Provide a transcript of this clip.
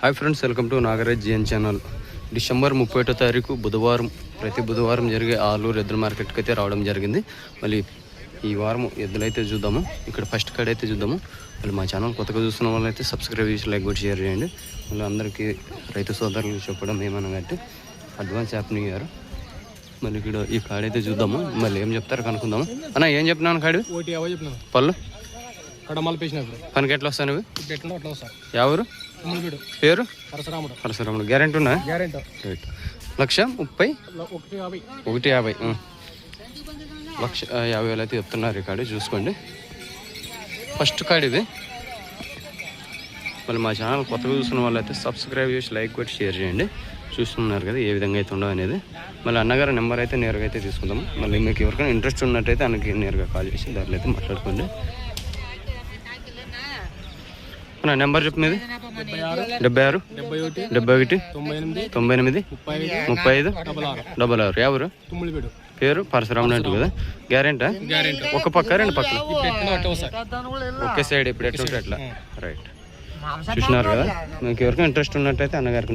Hi friends welcome to Nagaraj G N channel. December ముప్పై ఒకటో తారీఖు బుధవారం ప్రతి బుధవారం జరిగే ఆలూరు ఎద్దుల మార్కెట్కి అయితే రావడం జరిగింది. మళ్ళీ ఈ వారం ఎద్దులు అయితే చూద్దాము. ఇక్కడ ఫస్ట్ కార్డ్ అయితే చూద్దాము. మళ్ళీ మా ఛానల్ కొత్తగా చూస్తున్న వాళ్ళు అయితే సబ్స్క్రైబ్ చేసి లైక్ కూడా షేర్ చేయండి. మళ్ళీ అందరికీ రైతు సోదరులకు చెప్పడం ఏమనగా అంటే అడ్వాన్స్ యాప్ న్యూ ఇయర్ మళ్ళీ ఇక్కడ ఈ కార్డ్ అయితే చూద్దాము. మళ్ళీ ఏం చెప్తారో కనుక్కుందాము. అన్న ఏం కాడు? చెప్పినాను. పళ్ళు? మళ్ళీ పేసినప్పుడు పనికి ఎట్లా వస్తాను ఎట్లా అట్లా ఎవరు? పేరు? పరశురాముడు. పరశురాముడు. గ్యారెంటీ ఉన్నా గ్యారెంటీ రైట్ లక్ష ముప్పై? ఒకటి యాభై. ఒకటి యాభై. ఉం. లక్ష యాభై వేలు అయితే చెప్తున్నారు ఈ కాడి చూసుకోండి. ఫస్ట్ కార్డ్ ఇది. మళ్ళీ మా ఛానల్ కొత్తగా చూస్తున్న వాళ్ళు అయితే సబ్స్క్రైబ్ చేసి లైక్ కొట్టి షేర్ చేయండి. చూస్తున్నారు కదా ఏ విధంగా అయితే ఉండవు అనేది. మళ్ళీ అన్నగారి నెంబర్ అయితే నేరుగా అయితే తీసుకుందాం. మళ్ళీ మీకు ఎవరికైనా ఇంట్రెస్ట్ ఉన్నట్టయితే అన్నకి నేరుగా కాల్ చేసి దాంట్లో అయితే మాట్లాడుకోండి. నా నెంబర్ చెప్పు మీది? డెబ్బై ఆరు. డెబ్బై ఒకటి. తొంభై ఎనిమిది. ముప్పై ఐదు. డబల్ ఆరు. ఎవరు? పేరు? పరశురాముడు అంటూ కదా. గ్యారెంటా? ఒక పక్క రెండు వస్తా ఒకే సైడ్ ఇప్పుడు ఎట్లా అట్లా. రైట్. చూసినారు కదా? మీకు ఎవరికైనా ఇంట్రెస్ట్ ఉన్నట్టయితే అన్నగారికి